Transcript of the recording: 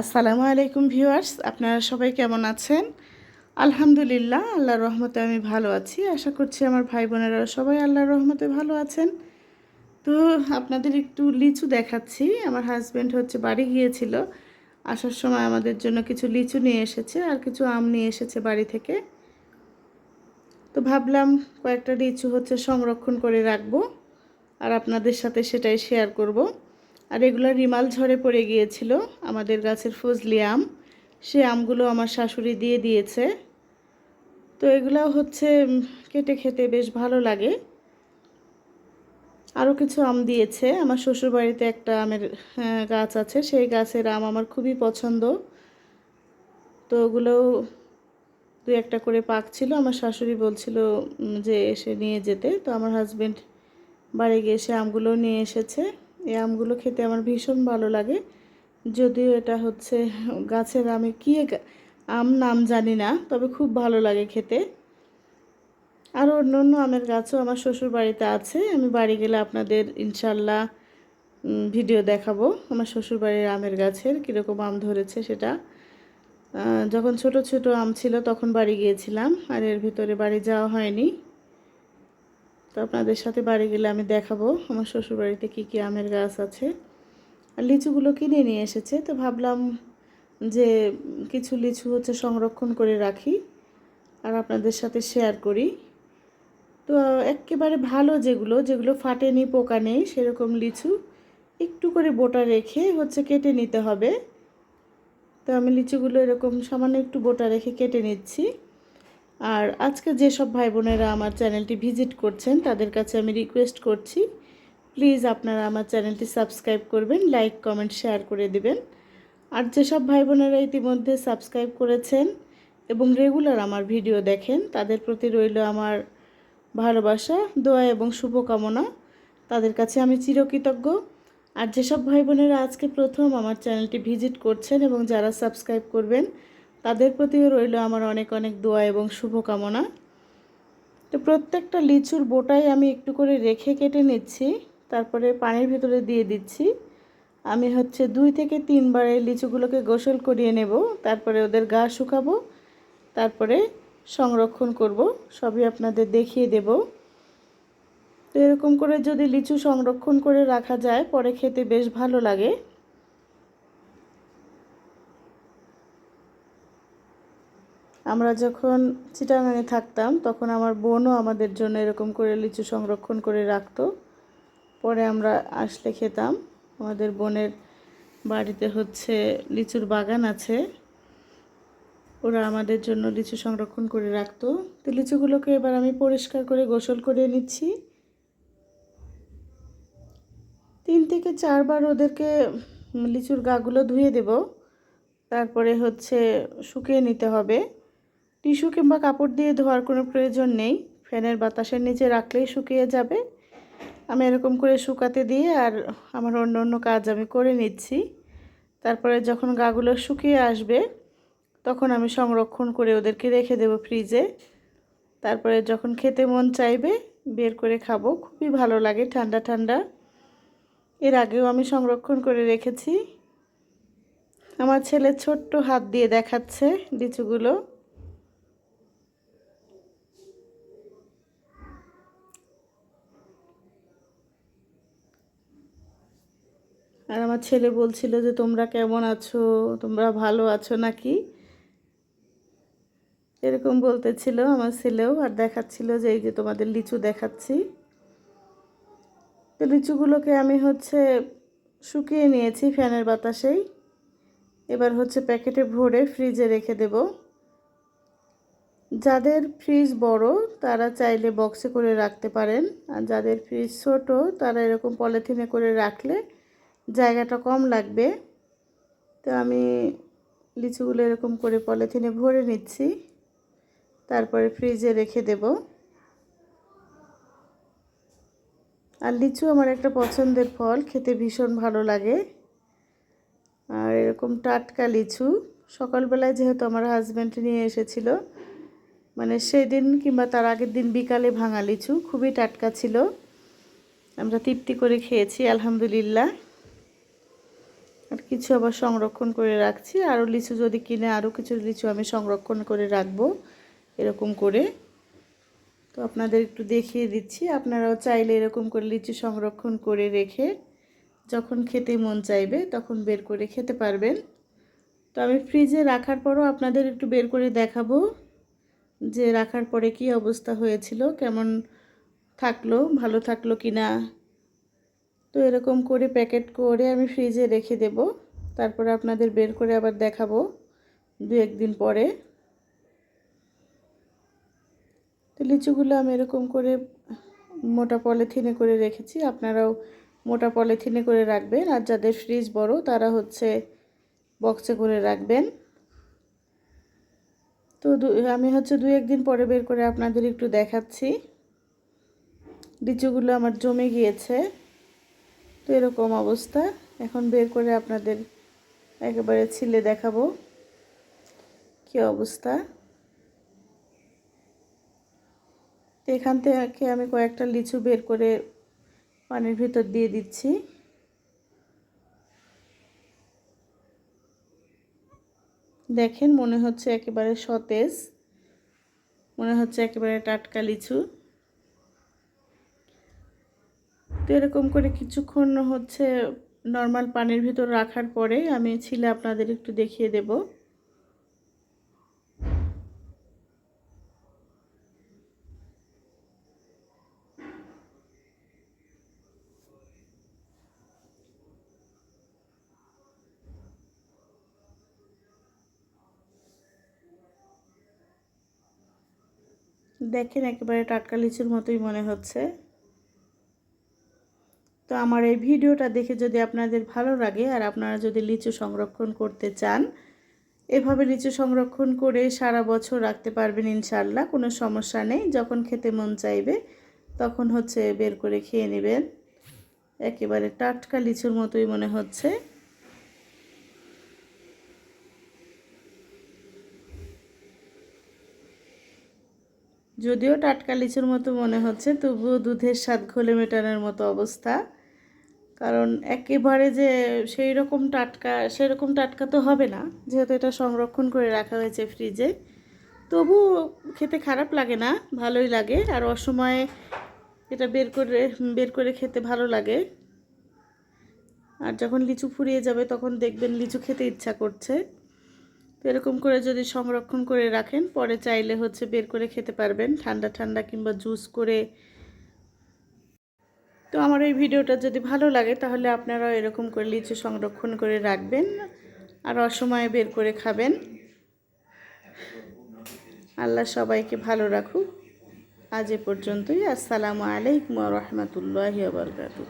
আসসালামু আলাইকুম ভিউয়ার্স, আপনারা সবাই কেমন আছেন? আলহামদুলিল্লাহ, আল্লাহর রহমতে আমি ভালো আছি। আশা করছি আমার ভাই বোনেরা সবাই আল্লাহর রহমতে ভালো আছেন। তো আপনাদের একটু লিচু দেখাচ্ছি। আমার হাজব্যান্ড হচ্ছে বাড়ি গিয়েছিল। আসার সময় আমাদের জন্য কিছু লিচু নিয়ে এসেছে আর কিছু আম নিয়ে এসেছে বাড়ি থেকে। তো ভাবলাম কয়েকটা লিচু হচ্ছে সংরক্ষণ করে রাখব আর আপনাদের সাথে সেটাই শেয়ার করব। আর এগুলো রিমাল ঝরে পড়ে গিয়েছিল। আমাদের গাছের ফজলি আম, সে আমগুলো আমার শাশুড়ি দিয়ে দিয়েছে। তো এগুলো হচ্ছে কেটে খেতে বেশ ভালো লাগে। আরও কিছু আম দিয়েছে। আমার শ্বশুরবাড়িতে একটা আমের গাছ আছে। সেই গাছের আম আমার খুবই পছন্দ। তো ওগুলোও দু একটা করে পাক ছিল আমার শাশুড়ি বলছিল যে এসে নিয়ে যেতে। তো আমার হাজব্যান্ড বাড়ি গিয়ে এসে আমগুলো নিয়ে এসেছে। এই আমগুলো খেতে আমার ভীষণ ভালো লাগে। যদিও এটা হচ্ছে গাছের আমি কী আম নাম জানি না, তবে খুব ভালো লাগে খেতে। আর অন্য অন্য আমের গাছও আমার শ্বশুর বাড়িতে আছে। আমি বাড়ি গেলে আপনাদের ইনশাল্লাহ ভিডিও দেখাবো আমার শ্বশুর বাড়ির আমের গাছের কীরকম আম ধরেছে সেটা। যখন ছোট ছোট আম ছিল তখন বাড়ি গিয়েছিলাম, আর এর ভিতরে বাড়ি যাওয়া হয়নি। তো আপনাদের সাথে বাড়ি গেলে আমি দেখাবো আমার শ্বশুর বাড়িতে কী কী আমের গাছ আছে। আর লিচুগুলো কিনে নিয়ে এসেছে, তো ভাবলাম যে কিছু লিচু হচ্ছে সংরক্ষণ করে রাখি আর আপনাদের সাথে শেয়ার করি। তো একেবারে ভালো যেগুলো যেগুলো ফাটেনি, পোকা নেই, সেরকম লিচু একটু করে বোটা রেখে হচ্ছে কেটে নিতে হবে। তো আমি লিচুগুলো এরকম সামান্য একটু বোটা রেখে কেটে নিচ্ছি। আর আজকে যেসব ভাই বোনেরা আমার চ্যানেলটি ভিজিট করছেন, তাদের কাছে আমি রিকোয়েস্ট করছি প্লিজ আপনারা আমার চ্যানেলটি সাবস্ক্রাইব করবেন লাইক কমেন্ট শেয়ার করে দিবেন। আর যেসব ভাই বোনেরা ইতিমধ্যে সাবস্ক্রাইব করেছেন এবং রেগুলার আমার ভিডিও দেখেন, তাদের প্রতি রইল আমার ভালোবাসা, দোয়া এবং শুভকামনা। তাদের কাছে আমি চিরকৃতজ্ঞ। আর যেসব ভাই বোনেরা আজকে প্রথম আমার চ্যানেলটি ভিজিট করছেন এবং যারা সাবস্ক্রাইব করবেন তাদের প্রতিও রইল আমার অনেক অনেক দোয়া এবং শুভকামনা। তো প্রত্যেকটা লিচুর বোটাই আমি একটু করে রেখে কেটে নিচ্ছি, তারপরে পানির ভিতরে দিয়ে দিচ্ছি। আমি হচ্ছে দুই থেকে তিনবার এই লিচুগুলোকে গোসল করিয়ে নেব, তারপরে ওদের গা শুকাবো, তারপরে সংরক্ষণ করব, সবই আপনাদের দেখিয়ে দেব। তো এরকম করে যদি লিচু সংরক্ষণ করে রাখা যায়, পরে খেতে বেশ ভালো লাগে। আমরা যখন চিটাগাঙে থাকতাম, তখন আমার বোনও আমাদের জন্য এরকম করে লিচু সংরক্ষণ করে রাখতো। পরে আমরা আসলে খেতাম। আমাদের বোনের বাড়িতে হচ্ছে লিচুর বাগান আছে। ওরা আমাদের জন্য লিচু সংরক্ষণ করে রাখতো। তো লিচুগুলোকে এবার আমি পরিষ্কার করে গোসল করে নিচ্ছি। তিন থেকে চারবার ওদেরকে লিচুর গাগুলো ধুয়ে দেব। তারপরে হচ্ছে শুকিয়ে নিতে হবে। টিস্যু কিংবা কাপড় দিয়ে ধোয়ার কোনো প্রয়োজন নেই। ফ্যানের বাতাসের নিচে রাখলেই শুকিয়ে যাবে। আমি এরকম করে শুকাতে দিয়ে আর আমার অন্য অন্য কাজ আমি করে নিচ্ছি। তারপরে যখন গাগুলো শুকিয়ে আসবে, তখন আমি সংরক্ষণ করে ওদেরকে রেখে দেব ফ্রিজে। তারপরে যখন খেতে মন চাইবে, বের করে খাব। খুবই ভালো লাগে, ঠান্ডা ঠান্ডা। এর আগেও আমি সংরক্ষণ করে রেখেছি। আমার ছেলে ছোট্ট হাত দিয়ে দেখাচ্ছে লিচুগুলো। আর আমার ছেলে বলছিল যে, তোমরা কেমন আছো? তোমরা ভালো আছো নাকি? এরকম বলতেছিল আমার ছেলেও আর দেখাচ্ছিল যে, এই যে তোমাদের লিচু দেখাচ্ছি। তো লিচুগুলোকে আমি হচ্ছে শুকিয়ে নিয়েছি ফ্যানের বাতাসেই। এবার হচ্ছে প্যাকেটে ভরে ফ্রিজে রেখে দেব। যাদের ফ্রিজ বড়, তারা চাইলে বক্সে করে রাখতে পারেন। আর যাদের ফ্রিজ ছোট, তারা এরকম পলিথিনে করে রাখলে জায়গাটা কম লাগবে। তো আমি লিচুগুলো এরকম করে পলিথিনে ভরে নিচ্ছি। তারপরে ফ্রিজে রেখে দেব। আর লিচু আমার একটা পছন্দের ফল, খেতে ভীষণ ভালো লাগে। আর এরকম টাটকা লিচু, সকালবেলায় যেহেতু আমার হাজব্যান্ড নিয়ে এসেছিল মানে সেদিন কিংবা তার আগের দিন বিকালে ভাঙা লিচু খুবই টাটকা ছিল। আমরা তৃপ্তি করে খেয়েছি, আলহামদুলিল্লাহ। কিছু আবার সংরক্ষণ করে রাখছি। আরও লিচু যদি কিনে আরও কিছু লিচু আমি সংরক্ষণ করে রাখব এরকম করে। তো আপনাদের একটু দেখিয়ে দিচ্ছি। আপনারাও চাইলে এরকম করে লিচু সংরক্ষণ করে রেখে যখন খেতে মন চাইবে তখন বের করে খেতে পারবেন। তো আমি ফ্রিজে রাখার পরও আপনাদের একটু বের করে দেখাবো যে রাখার পরে কি অবস্থা হয়েছিল, কেমন থাকল, ভালো থাকল কি না তো এরকম করে প্যাকেট করে আমি ফ্রিজে রেখে দেব। তারপরে আপনাদের বের করে আবার দেখাবো দু একদিন পরে। তো লিচুগুলো আমি এরকম করে মোটা পলিথিনে করে রেখেছি, আপনারাও মোটা পলিথিনে করে রাখবেন। আর যাদের ফ্রিজ বড়, তারা হচ্ছে বক্সে করে রাখবেন। তো আমি হচ্ছে দু একদিন পরে বের করে আপনাদের একটু দেখাচ্ছি। লিচুগুলো আমার জমে গিয়েছে। তো এরকম অবস্থা। এখন বের করে আপনাদের একেবারে ছিলে দেখাবো। কি অবস্থা? এখান থেকে আমি কয়েকটা লিচু বের করে পানির ভিতর দিয়ে দিচ্ছি। দেখেন, মনে হচ্ছে একেবারে সতেজ, মনে হচ্ছে একেবারে টাটকা লিচু। তো এরকম করে কিছুক্ষণ হচ্ছে নর্মাল পানির ভিতর রাখার পরে আমি ছিলে আপনাদের একটু দেখিয়ে দেবো। দেখেন একেবারে টাটকা লিচুর মতোই মনে হচ্ছে। তো আমার এই ভিডিওটা দেখে যদি আপনাদের ভালো লাগে আর আপনারা যদি লিচু সংরক্ষণ করতে চান, এভাবে লিচু সংরক্ষণ করে সারা বছর রাখতে পারবেন ইনশাল্লাহ কোনো সমস্যা নেই। যখন খেতে মন চাইবে, তখন হচ্ছে বের করে খেয়ে নেবেন। একেবারে টাটকা লিচুর মতোই মনে হচ্ছে। যদিও টাটকা লিচুর মতো মনে হচ্ছে, তবুও দুধের স্বাদ ঘোলে মেটানোর মতো অবস্থা। কারণ একেবারে যে সেই রকম টাটকা সেরকম টাটকা তো হবে না, যেহেতু এটা সংরক্ষণ করে রাখা হয়েছে ফ্রিজে। তবু খেতে খারাপ লাগে না, ভালোই লাগে। আর অসময়ে এটা বের করে বের করে খেতে ভালো লাগে। আর যখন লিচু ফুরিয়ে যাবে, তখন দেখবেন লিচু খেতে ইচ্ছা করছে। তো এরকম করে যদি সংরক্ষণ করে রাখেন, পরে চাইলে হচ্ছে বের করে খেতে পারবেন, ঠান্ডা ঠান্ডা কিংবা জুস করে। তো আমার এই ভিডিওটা যদি ভালো লাগে, তাহলে আপনারাও এরকম করে লিচু সংরক্ষণ করে রাখবেন আর অসময়ে বের করে খাবেন। আল্লাহ সবাইকে ভালো রাখুক। আজ এ পর্যন্তই। আসসালামু আলাইকুম রহমতুল্লাহ বরকাতু